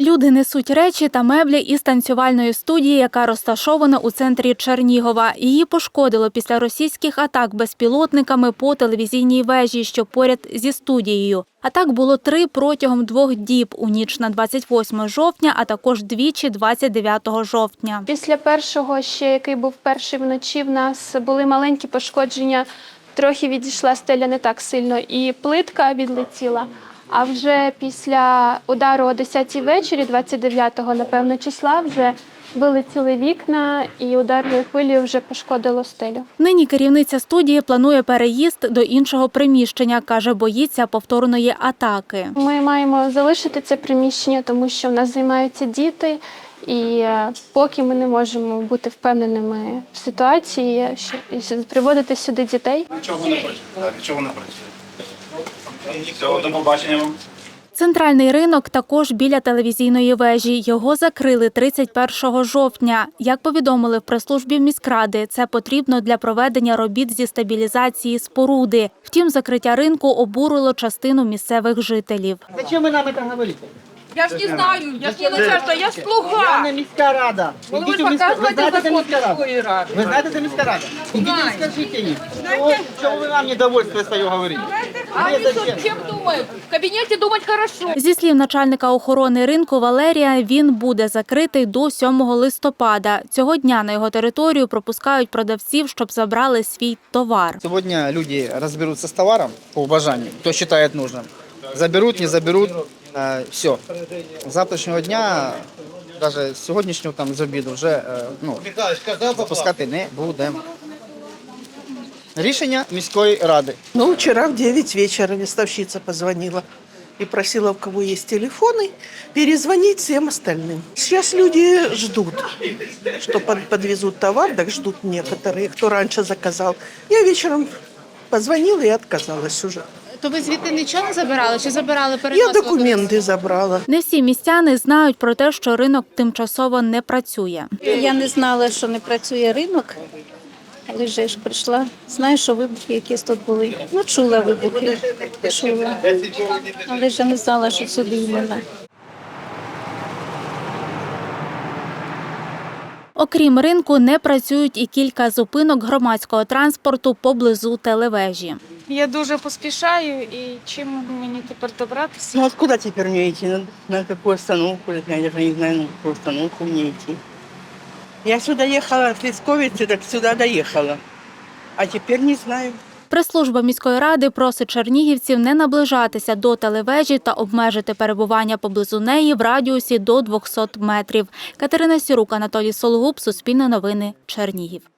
Люди несуть речі та меблі із танцювальної студії, яка розташована у центрі Чернігова. Її пошкодило після російських атак безпілотниками по телевізійній вежі, що поряд зі студією. Атак було три протягом двох діб у ніч на 28 жовтня, а також двічі 29 жовтня. Після першого, ще який був перший вночі, в нас були маленькі пошкодження. Трохи відійшла стеля не так сильно, і плитка відлетіла. А вже після удару о 10-й вечорі, 29-го, напевно, числа, вже вилетіли вікна, і ударною хвилею вже пошкодило стелю. Нині керівниця студії планує переїзд до іншого приміщення, каже, боїться повторної атаки. Ми маємо залишити це приміщення, тому що в нас займаються діти, і е, поки ми не можемо бути впевненими в ситуації, що приводити сюди дітей. Нічого не працює. Нічого не працює. Всього, до побачення вам. Центральний ринок також біля телевізійної вежі. Його закрили 31 жовтня. Як повідомили в прес-службі міськради, це потрібно для проведення робіт зі стабілізації споруди. Втім, закриття ринку обурило частину місцевих жителів. Зачем ви нам це говорите? Я ж не знаю, я ж не начальство, я ж Я слуга. не міська рада. Ви Ідіть у міська- Ви показуєте знаєте, де закон міська рада? міської ради. Ви знаєте, де міська рада? Ідіть і скажіть їм. Чого- Чого ви нам недовольство своє говорите? А они тут чем думают? В кабинете думать хорошо. Зі слів начальника охорони ринку Валерія, він буде закритий до 7 листопада. Цього дня на його територію пропускають продавців, щоб забрали свій товар. Сегодня люди разберутся с товаром по бажанию, кто считает нужным. Заберут, не заберут, все. З завтрашнього дня, навіть з сьогоднішнього там з обіду, вже е, ну, запускати не будемо. Рішення міської ради. Ну, вчера в 9 вечера вестовщица позвонила и просила, у кого есть телефоны, перезвонить всем остальным. Сейчас люди ждут, что под- подвезут товар, так ждут некоторые, кто раньше заказал. Я вечером позвонила и отказалась уже. То ви звідти нічого не забирали чи забирали Я документи документы забрала. Не всі містяни знають про те, що ринок тимчасово не працює. Я не знала, що не працює ринок, але ж прийшла. Знаю, що вибухи якісь тут були. Ну, чула вибухи, чула. Але ж я не знала, що сюди іменно. Окрім ринку, не працюють і кілька зупинок громадського транспорту поблизу телевежі. Я дуже поспішаю і чим мені тепер добратися? Ну, откуда тепер мені йти? На, на яку остановку? Я даже не знаю, на яку остановку мені йти. Я сюди їхала з Лісковиці, так сюди доїхала. А тепер не знаю. Прес-служба міської ради просить чернігівців не наближатися до телевежі та обмежити перебування поблизу неї в радіусі до 200 метрів. Катерина Сірук, Анатолій Сологуб, Суспільне новини, Чернігів.